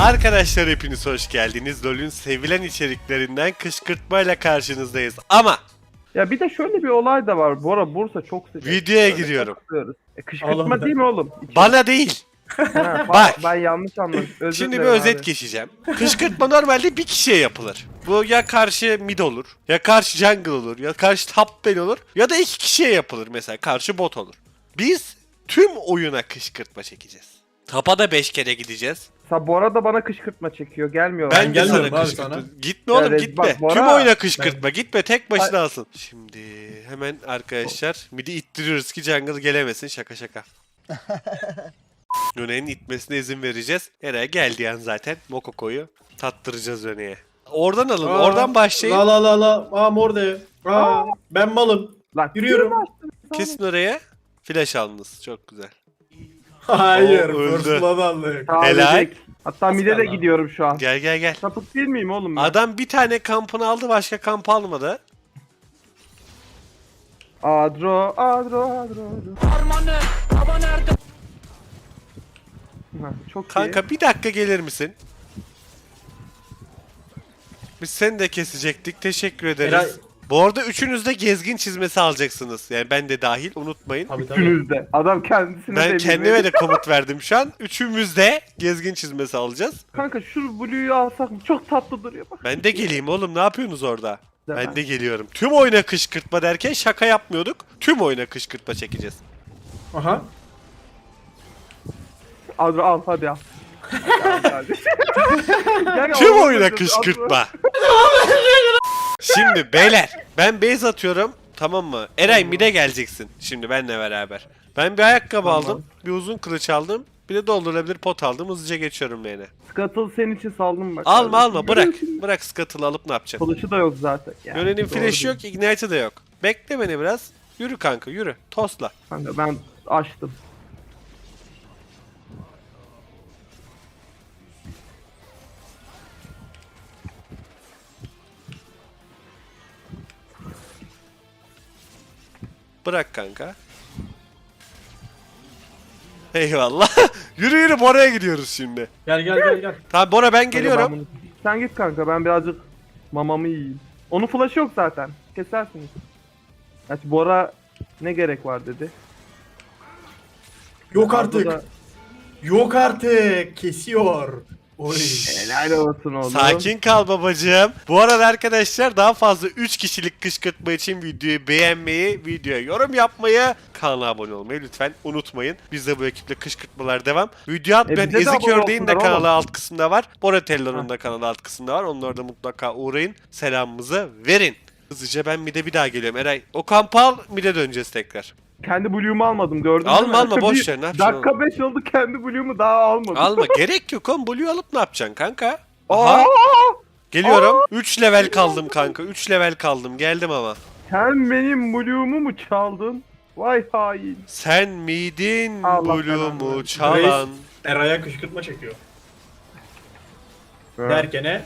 Arkadaşlar hepiniz hoş geldiniz. LoL'ün sevilen içeriklerinden kışkırtmayla karşınızdayız. Ama Ya bir de şöyle bir olay da var. Bora Bursa çok sıcak. videoya Öyle giriyorum. E, kışkırtma Allah'ım. değil mi oğlum? İçin- Bana değil. Ha, Bak. Ben yanlış anladım. Özür Şimdi bir dilerim özet abi. geçeceğim. Kışkırtma normalde bir kişiye yapılır. Bu ya karşı mid olur, ya karşı jungle olur, ya karşı top lane olur, ya da iki kişiye yapılır mesela karşı bot olur. Biz tüm oyuna kışkırtma çekeceğiz. Tapa da 5 kere gideceğiz. Sa Bora da bana kışkırtma çekiyor. Gelmiyor. Ben, Ben gelmiyorum sana kışkırtma. sana. Gitme oğlum Evet, gitme. bak, Bora- Tüm oyuna kışkırtma. Gitme tek başına Ay- alsın. Şimdi hemen arkadaşlar midi ittiriyoruz ki jungle gelemesin. Şaka şaka. Yone'nin itmesine izin vereceğiz. Eray geldi an zaten. Mokoko'yu tattıracağız Yone'ye. Oradan alın. Aa, oradan başlayın. La la la la. Aa mor de. Aa, Aa. ben malım. Lan Yürüyorum. Kesin oraya. Flash alınız. Çok güzel. Hayır. Blood aldık. Helal. Hatta mide de gidiyorum şu an. Gel gel gel. Sapık değil miyim oğlum ben? Adam bir tane kampını aldı başka kamp almadı. Adro, adro, adro. Ha, çok iyi. Kanka bir dakika gelir misin? Biz seni de kesecektik. Teşekkür ederiz. Eray- Bu arada üçünüz de gezgin çizmesi alacaksınız. Yani ben de dahil unutmayın. Tabii tabii. Üçünüz de. Adam kendisine Ben de kendime de komut verdim şu an. Üçümüz de gezgin çizmesi alacağız. Kanka şu Blue'yu alsak mı? Çok tatlı duruyor bak. Ben de geleyim oğlum ne yapıyorsunuz orada? Değil Ben mi? de geliyorum. Tüm oyuna kışkırtma derken şaka yapmıyorduk. Tüm oyuna kışkırtma çekeceğiz. Aha. Adro al hadi al. Yani Tüm oyuna kışkırtma. Şimdi beyler ben base atıyorum tamam mı? Eray mide geleceksin şimdi benle beraber. Ben bir ayakkabı Tamam. aldım, bir uzun kılıç aldım, bir de doldurulabilir pot aldım. Hızlıca geçiyorum lane'e. Scuttle senin için saldım bak. Alma kardeşim. alma bırak. Bırak scuttle'ı alıp ne yapacaksın? Kılıcı da yok zaten. Yani, Yönenin doğru değil. yok, ignite'ı da yok. Bekle beni biraz. Yürü kanka yürü. Tosla. Kanka ben açtım. Bırak kanka. Eyvallah. yürü yürü Bora'ya gidiyoruz şimdi. Gel gel gel gel. Tamam Bora ben Kanka, geliyorum. ben bunu- Sen git kanka ben birazcık mamamı yiyeyim. Onun flash'ı yok zaten. Kesersiniz. Gerçi Bora ne gerek var dedi. Yok Arda artık. da- Yok artık. Kesiyor. Oy. Helal olsun oğlum. Sakin kal babacığım. Bu arada arkadaşlar daha fazla 3 kişilik kışkırtma için videoyu beğenmeyi, videoya yorum yapmayı, kanala abone olmayı lütfen unutmayın. Biz de bu ekiple kışkırtmalar devam. Video E ben bize de Ezik Ördeğin de oğlum. alt kısımda var. Boratello'nun da kanalı alt kısımda var. Onlara da mutlaka uğrayın. Selamımızı verin. Hızlıca ben mide bir daha geliyorum. Eray o kampı al mide döneceğiz tekrar. Kendi Blue'umu almadım gördün Alma, mü? alma, boş Bir ver, ne yapacaksın Dakika 5 oldu kendi Blue'umu daha almadım. Alma gerek yok oğlum. Blue alıp ne yapacaksın kanka? Aa! Aha. Geliyorum. 3 level kaldım kanka. 3 level kaldım. Geldim ama. Sen benim Blue'umu mu çaldın? Vay hain. Sen miydin Allah Blue'mu belanı çalan? Eray'a kışkırtma çekiyor. Derkene.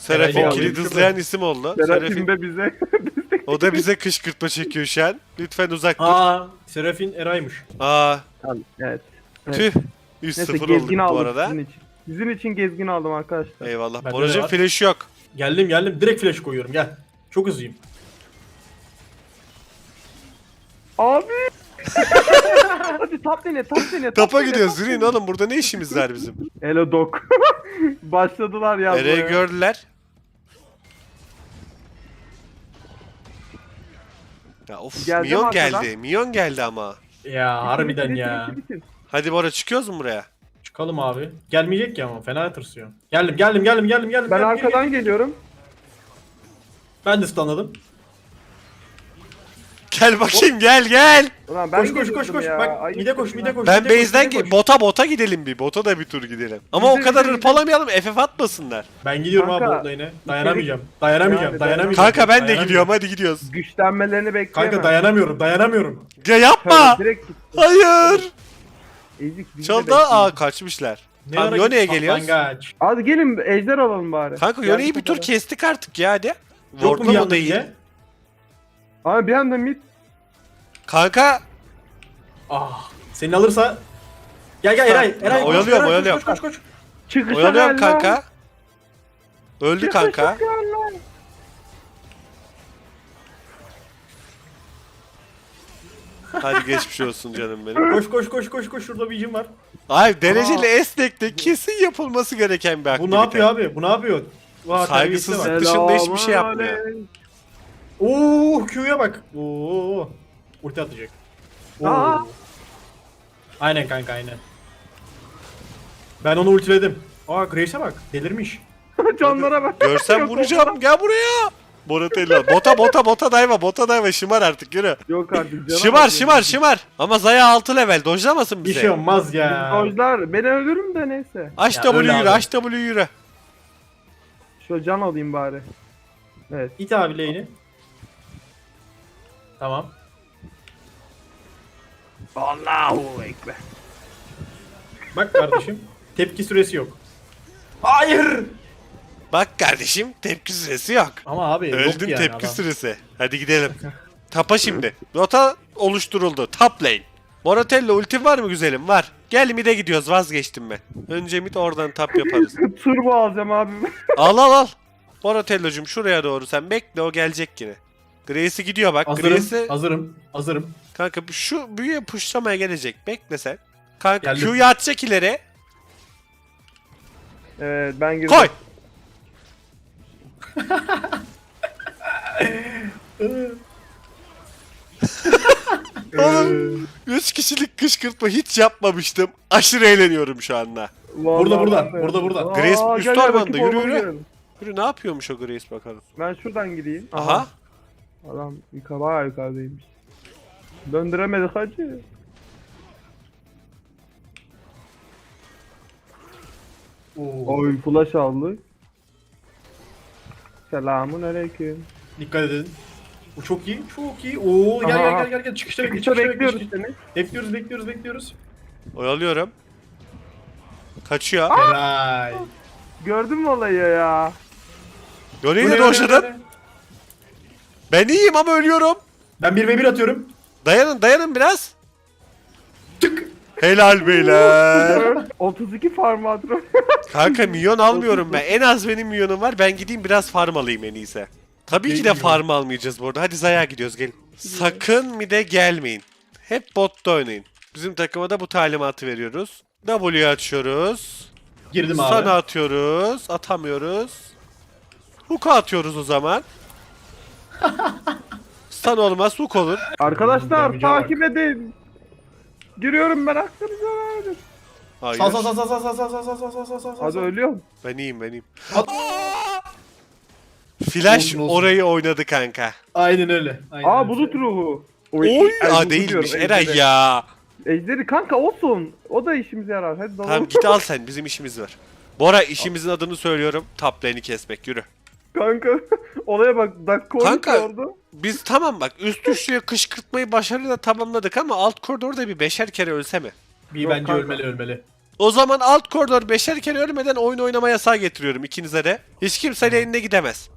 Serafin Eray kilit hızlayan isim oldu. Serafin, de bize. o da bize kışkırtma çekiyor şu an. Lütfen uzak dur. Aa. Serafin Eray'mış. Aa, evet. evet. tüh. Neyse 3-0 olduk gezgin bu aldım arada. sizin için. Sizin için gezgin aldım arkadaşlar. Eyvallah. Bende Boracın de var. flash yok. Geldim geldim. Direkt flash koyuyorum gel. Çok hızlıyım. Abi! Hadi tap dene, tap dene. Tapa dene, gidiyoruz. Yürüyün oğlum burada ne işimiz var bizim? Hello dok. Başladılar ya. Nereye gördüler? Ya of Geldim Mion arkadan. geldi. Mion geldi ama. Ya harbiden ya. Hadi Bora çıkıyoruz mu buraya? Çıkalım abi. Gelmeyecek ki ama fena tırsıyor. Geldim geldim geldim geldim geldim. Ben geldim, arkadan geldim. geliyorum. Ben de stunladım. Gel bakayım gel gel. Ulan ben Koş koş koş koş. ya. Bak mide koş mide koş. Ben mide koş, base'den mide koş. bota bota gidelim bir. Bota da bir tur gidelim. Ama o kadar hırpalamayalım. FF atmasınlar. Ben gidiyorum Kanka, abi bot lane'e. Dayanamayacağım. Dayanamayacağım. Yani Dayanamayacağım. Kanka ben de gidiyorum hadi gidiyoruz. Güçlenmelerini bekleyemem. Kanka dayanamıyorum. Dayanamıyorum. Ya yapma. Direkt git. Hayır. Ezik Çaldı. Aa kaçmışlar. Ne Tamam ara Yone'ye geliyoruz. Hadi gelin ejder alalım bari. Kanka Yone'yi bir tur kestik artık ya hadi. Yok mu Ward'la mide? Abi bir anda mid. Kanka Ah. Seni alırsa. Gel gel Eray. Eray. koş, oyalıyorum, Eray, koş, oyalıyorum. Koş koş koş. Çıkışa Oyalıyorum gel lan. kanka. Öldü Çıkışa kanka. gel lan. Hadi geçmiş olsun canım benim. Koş koş koş koş koş şurada bir icim var. Hayır dereceli esnekte kesin yapılması gereken bir aktivite. Bu ne yapıyor abi? Bu ne yapıyor? Vah, Saygısızlık. terbiyesize bak. dışında hiçbir şey yapmıyor. Selamünaleyküm. Oo Q'ya bak. Oo. Ulti atacak. Oo. Aa. Aynen kanka aynen. Ben onu ultiledim. Aa Grace'e bak. Delirmiş. Canlara bak. Görsem Yok, vuracağım. Gel buraya. Bonatello. Bota bota bota dayva bota dayva şımar artık yürü. Yok artık canım. Şımar şımar şımar. Ama Zaya 6 level dojlamasın Bir bize. şey olmaz ya. Dojlar beni öldürün de neyse. Aç Ya W yürü aç W yürü. Şu can alayım bari. Evet. İt abi lane'i. Tamam. Allahu ekber. Bak kardeşim. tepki süresi yok. Hayır. Bak kardeşim tepki süresi yok. Ama abi yok Öldün yani tepki adam. süresi. Hadi gidelim. Tapa şimdi. Rota oluşturuldu. Top lane. Moratello ultim var mı güzelim? Var. Gel mid'e gidiyoruz vazgeçtim ben. Önce mid oradan tap yaparız. Turbo alacağım abi. al al al. Moratello'cum şuraya doğru sen bekle o gelecek yine. Grace'i gidiyor bak. Hazırım. Grace'i Hazırım. Hazırım. kanka şu büyüye pushlamaya gelecek. Bekle sen. Kanka Geldim. Q'yu atacak ileri. evet ben girdim. Koy. Oğlum 3 kişilik kışkırtma hiç yapmamıştım. Aşırı eğleniyorum şu anda. Vallahi Burada, burada, ben burada, burada. Aa, Grace gel, üst gel, ormanda, yürü, ormana yürü. girelim. Yürü ne yapıyormuş o Grace bakalım. Ben şuradan gideyim. Aha. Adam yukarı bayağı yukarıdaymış. Döndüremedik hacı. Oo. Oy flash aldı. Selamun aleyküm. Dikkat edin. Bu çok iyi. Çok iyi. Oo gel Aha. gel gel gel gel çıkışta bekle. Çıkışta Çıkışta bekliyoruz bekliyoruz. seni. Bekliyoruz bekliyoruz bekliyoruz. Oyalıyorum. Kaçıyor. Helal. Gördün mü olayı ya? Bu de ne, ne, ne, ne? Ben iyiyim ama ölüyorum. Ben 1 ve 1 atıyorum. Dayanın dayanın biraz. Tık. Helal beyler. 32 farm adro. Kanka milyon almıyorum ben. En az benim milyonum var. Ben gideyim biraz farm alayım en iyisi. Tabii ki de farm almayacağız bu arada. Hadi Zaya gidiyoruz gelin. Sakın mide gelmeyin. Hep botta oynayın. Bizim takıma da bu talimatı veriyoruz. W açıyoruz. Girdim abi. Sana atıyoruz. Atamıyoruz. Hook'a atıyoruz o zaman. Stun olmaz hook olur. Arkadaşlar takip edin. Giriyorum ben aklınıza verin. Hayır. Sal sal sal sal sal sal sal sal sal sal sal sal Hadi ölüyorum. Ben iyiyim ben iyiyim. Flash Olsun, olsun. orayı oynadı kanka. Aynen öyle. Aynen Aa öyle. bulut ruhu. Oy, aa değilmiş. Eray ya. Ejderi kanka olsun. O da işimize yarar. Hadi dalalım. Tamam git al sen bizim işimiz var. Bora işimizin adını söylüyorum. Top lane'i kesmek yürü. Kanka olaya bak dakika Kanka. 12 oldu. Biz tamam bak üst üstüye kışkırtmayı başarıyla tamamladık ama alt koridorda bir beşer kere ölse mi? Bir Yok bence kanka. ölmeli ölmeli. O zaman alt koridor beşer kere ölmeden oyun oynama yasağı getiriyorum ikinize de. Hiç kimse eline gidemez.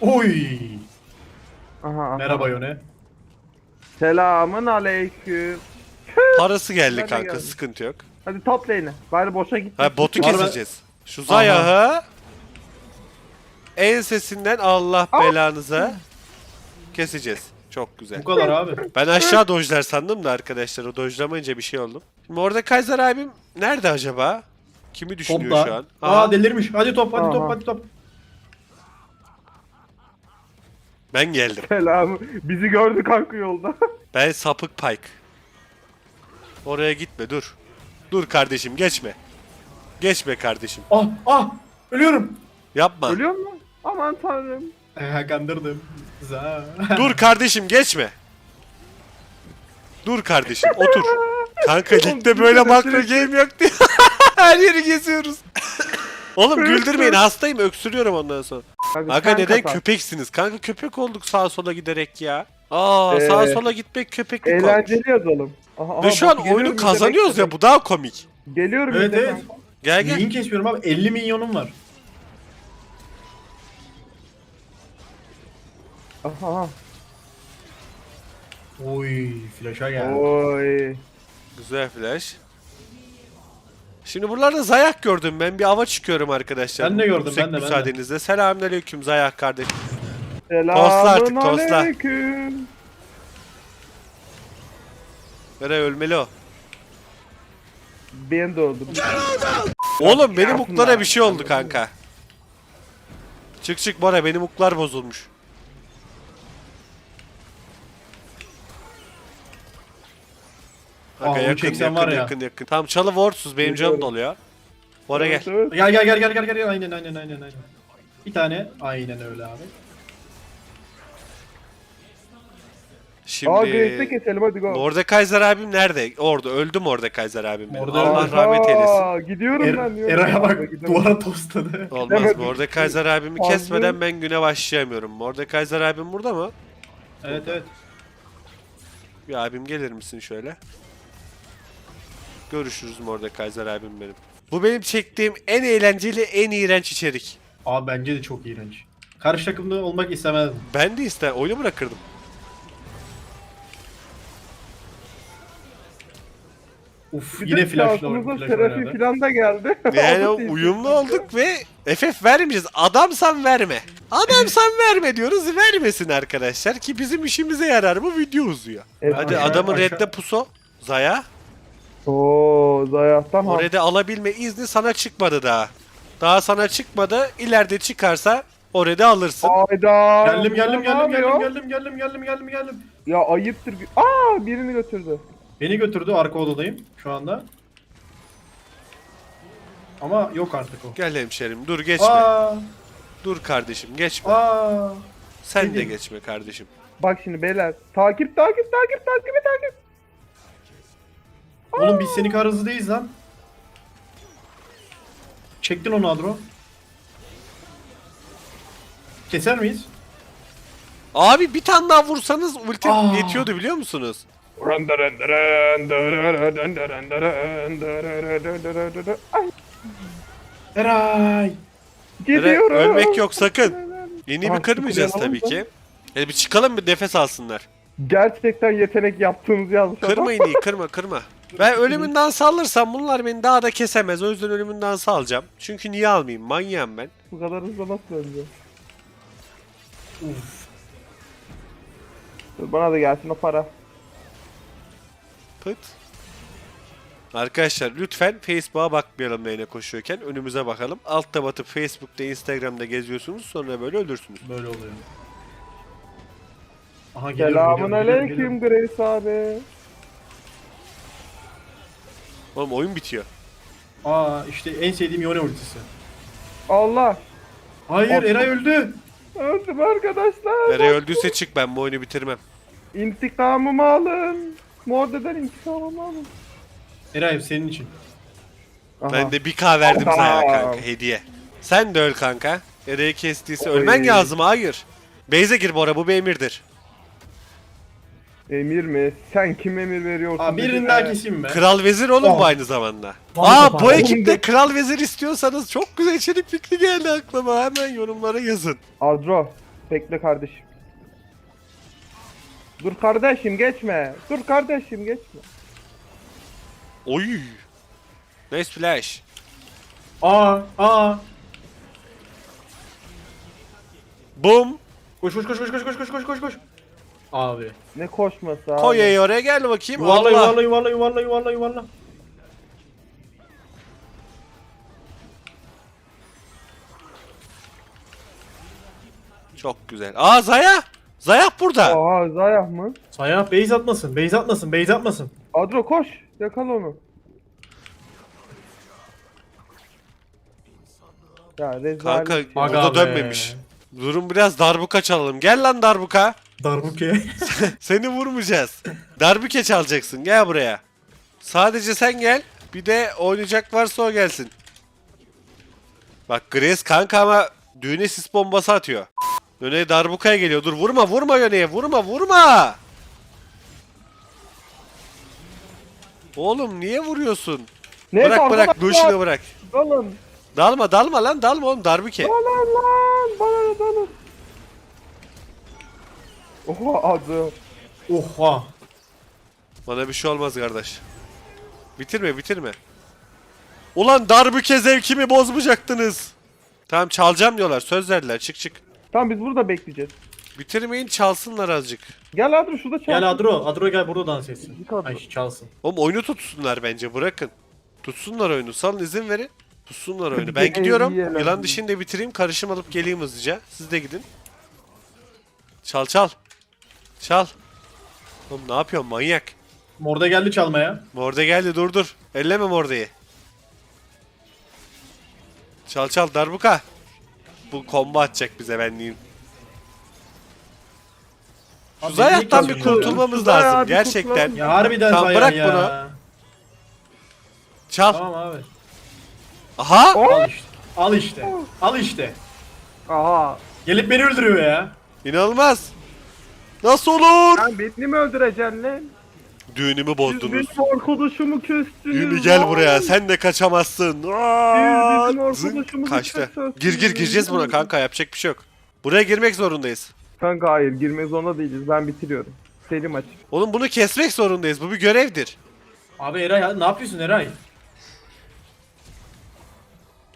Oy. Aha, aha. Merhaba Yone. Selamın aleyküm. Parası geldi kanka geldim. sıkıntı yok. Hadi top lane'e. Bari boşa git. Ha botu keseceğiz. Şu Zayah'ı ensesinden Allah belanıza keseceğiz. Çok güzel. Bu kadar abi. Ben aşağı dojlar sandım da arkadaşlar o dojlamayınca bir şey oldum. Şimdi orada Kaiser abim nerede acaba? Kimi düşünüyor şu Topla. an? Aa Aa, delirmiş. Hadi top hadi Aha. top hadi top. ben geldim. Selam. Bizi gördü kanka yolda. Ben sapık Pike. Oraya gitme dur. Dur kardeşim geçme. Geçme kardeşim. Ah ah ölüyorum. Yapma. Ölüyor mu? Aman tanrım. Ee, kandırdım. Za. Dur kardeşim geçme. Dur kardeşim otur. Kanka ligde böyle makro game yok diye. Her yeri geziyoruz. Oğlum güldürmeyin hastayım öksürüyorum ondan sonra. Kanka, Kanka neden kapat. köpeksiniz? Kanka köpek olduk sağa sola giderek ya. Aa Ee, sağa sola gitmek köpeklik olmuş. Eğlenceli yazalım. Aha, aha, Ve şu bak, an geliyorum oyunu kazanıyoruz ya bu daha komik. Geliyorum Evet, evet. Gel gel. Neyin kesmiyorum abi 50 milyonum var. Aha. aha. Oy flash'a geldi. Oy. Güzel flash. Şimdi buralarda Zayak gördüm ben. Bir ava çıkıyorum arkadaşlar. Ben de gördüm, Yüksek ben de, ben de. müsaadenizle. Selamünaleyküm Zayak kardeşim. Tosla artık, tosla. aleyküm. Nereye ölmeli o? Ben de öldüm. Oğlum benim uklara bir şey oldu kanka. Çık çık Bora benim uklar bozulmuş. Kanka Aa, onu yakın çeksen yakın var ya. yakın yakın. Tamam çalı Warsuz benim canım doluyor. Bora gel. Evet. Gel gel gel gel gel gel aynen aynen aynen aynen. Bir tane aynen öyle abi. Şimdi Aa Grace'de keselim hadi go. Mordekaiser abim nerede? Orada öldü Mordekaiser abim benim. Orada Allah rahmet eylesin. Aa, Gidiyorum Er, ben diyorum. Eray'a bak duvara tosladı. Olmaz. Gidemedim. Mordekaiser abimi Fazla- kesmeden ben güne başlayamıyorum. Mordekaiser abim burada mı? Evet evet. Bir abim gelir misin şöyle? Görüşürüz Mordekaiser abim benim. Bu benim çektiğim en eğlenceli, en iğrenç içerik. Abi bence de çok iğrenç. Karşı takımda olmak istemezdim. Ben de ister, oyunu bırakırdım. Uf Bir yine flashla şansımıza oynadı. Flash Şerefi oynadı. falan da geldi. Yani uyumlu olduk ve FF vermeyeceğiz. Adamsan verme. Adamsan verme diyoruz. Vermesin arkadaşlar ki bizim işimize yarar. Bu video uzuyor. Evet, Hadi aşağı- adamın aşağı- redde puso. Zaya. Oo Zayah'tan O redde alabilme izni sana çıkmadı daha. Daha sana çıkmadı. İleride çıkarsa o redde alırsın. Hayda. Geldim geldim Ne geldim yapıyor? geldim geldim geldim geldim geldim geldim. Ya ayıptır. Aa birini götürdü. Beni götürdü arka odadayım şu anda. Ama yok artık o. Gel hemşerim dur geçme. Aa, Dur kardeşim geçme. aa. Sen de geçme kardeşim. Bak şimdi beyler. Takip takip takip takip takip. Oğlum biz senin kadar hızlı değiliz lan. Çektin onu Adro. Keser miyiz? Abi bir tane daha vursanız ulti Aa. yetiyordu biliyor musunuz? Ay, Eray. gidiyorum. Ölmek yok sakın. Yeni bir Tamam, kırmayacağız tıklayalım tabii ki. Hadi bir çıkalım bir nefes alsınlar. Gerçekten yetenek yaptığımız yazmış adam. Kırma ineği kırma kırma. Ben ölümünden sallırsam bunlar beni daha da kesemez. O yüzden ölümünden salacağım. Çünkü niye almayayım? Manyağım ben. Bu kadar hızlı nasıl önce? Uf. Bana da gelsin o para. Pıt. Arkadaşlar lütfen Facebook'a bakmayalım neyine koşuyorken. Önümüze bakalım. Altta batıp Facebook'ta, Instagram'da geziyorsunuz. Sonra böyle ölürsünüz. Böyle oluyor. Aha geliyorum, Selamun aleyküm. Grace abi. Oğlum oyun bitiyor. Aa işte en sevdiğim Yone ultisi. Allah. Hayır. Eray öldü. Öldüm arkadaşlar. Nereye öldüyse çık ben bu oyunu bitirmem. İntikamımı alın. Morde'den intikamımı alın. Eray senin için. Aha. Ben de bir K verdim Tamam. sana kanka hediye. Sen de öl kanka. Nereye kestiyse Oy. ölmen lazım hayır. Beyze gir Bora bu bir emirdir. Emir mi? Sen kim emir veriyorsun? Aa birini daha keseyim be. Kral vezir oğlum Oh. bu aynı zamanda. Aa bu ekipte kral vezir istiyorsanız çok güzel içerik fikri geldi aklıma. Hemen yorumlara yazın. Adro. Bekle kardeşim. Dur kardeşim geçme. Dur kardeşim geçme. Oy. Nice flash. Aa aa. Boom. Koş koş koş koş koş koş koş koş koş koş. Abi. Ne koşması abi. Koy E'yi oraya gel bakayım. Yuvarla Allah. yuvarla yuvarla yuvarla yuvarla yuvarla. Çok güzel. Aa Zaya. Zaya burada. Aa Zayah mı? Sayah base atmasın, base atmasın, base atmasın. Adro koş. Yakala onu. Ya rezalet. Kanka ya. o Aga da be. dönmemiş. Durum biraz darbuka çalalım. Gel lan darbuka. Darbuke. Seni vurmayacağız. Darbuke çalacaksın. Gel buraya. Sadece sen gel. Bir de oynayacak varsa o gelsin. Bak Grace kanka ama düğüne sis bombası atıyor. Yöne darbukaya geliyor. Dur vurma vurma yöneye. Vurma vurma. Oğlum niye vuruyorsun? Neyse, bırak bırak. Lucian'ı bırak. Dalın. Dalma dalma lan dalma oğlum darbuke. Dalın lan. Bana da dalın. Oha Adro. Oha. Bana bir şey olmaz kardeş. Bitirme bitirme. Ulan darbuke zevkimi bozmayacaktınız. Tamam çalacağım diyorlar. Söz verdiler. Çık çık. Tamam biz burada bekleyeceğiz. Bitirmeyin çalsınlar azıcık. Gel Adro şurada çal. Gel Adro. Adro gel burada dans etsin. Bir kadro. Ay çalsın. Oğlum oyunu tutsunlar bence bırakın. Tutsunlar oyunu. Salın izin verin. Tutsunlar oyunu. Ben gidiyorum. Yılan dişini de bitireyim. Karışım alıp geleyim hızlıca. Siz de gidin. Çal çal. Çal. Oğlum ne yapıyorsun manyak? Morda geldi çalmaya. Morde geldi dur dur. Elleme Morde'yi. Çal çal darbuka. Bu combo atacak bize ben diyeyim. Şu Abi zayattan bir kurtulmamız Şu zayağı lazım bir gerçekten. kurtulalım. Ya harbiden Tamam, Zayan bırak ya. bunu. Çal. Tamam abi. Aha. Al işte. Al işte. Al işte. Aha. Gelip beni öldürüyor ya. İnanılmaz. Nasıl olur? Sen beni mi öldüreceksin lan? Düğünümü Siz bozdunuz. benim arkadaşımı kestiniz. Düğünü gel lan. buraya. Sen de kaçamazsın. Aa, bizim zınk, arkadaşımızı Kaçtı. Gir gir gireceğiz buna kanka yapacak bir şey yok. Buraya girmek zorundayız. Kanka hayır girmek zorunda değiliz. Ben bitiriyorum. Seri maç. Oğlum bunu kesmek zorundayız. Bu bir görevdir. Abi Eray ya, ne yapıyorsun Eray?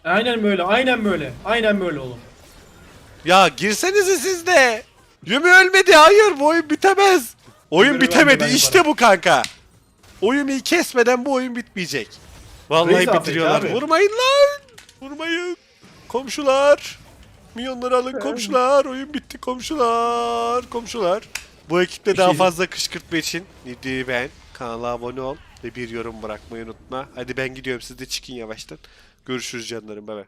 Aynen böyle, aynen böyle. Aynen böyle oğlum. Ya girsenize siz de. Yumi ölmedi. Hayır bu oyun bitemez. Oyun bitemedi. ben İşte bu kanka. O Yumi'yi kesmeden bu oyun bitmeyecek. Vallahi Reis bitiriyorlar. abi. Vurmayın lan. Vurmayın. Komşular. Milyonları alın komşular. Oyun bitti komşular. Komşular. Bu ekiple Bir daha şey- fazla kışkırtma için videoyu beğen. Kanala abone ol. Ve bir yorum bırakmayı unutma. Hadi ben gidiyorum. Siz de çıkın yavaştan. Görüşürüz canlarım. Bay bay.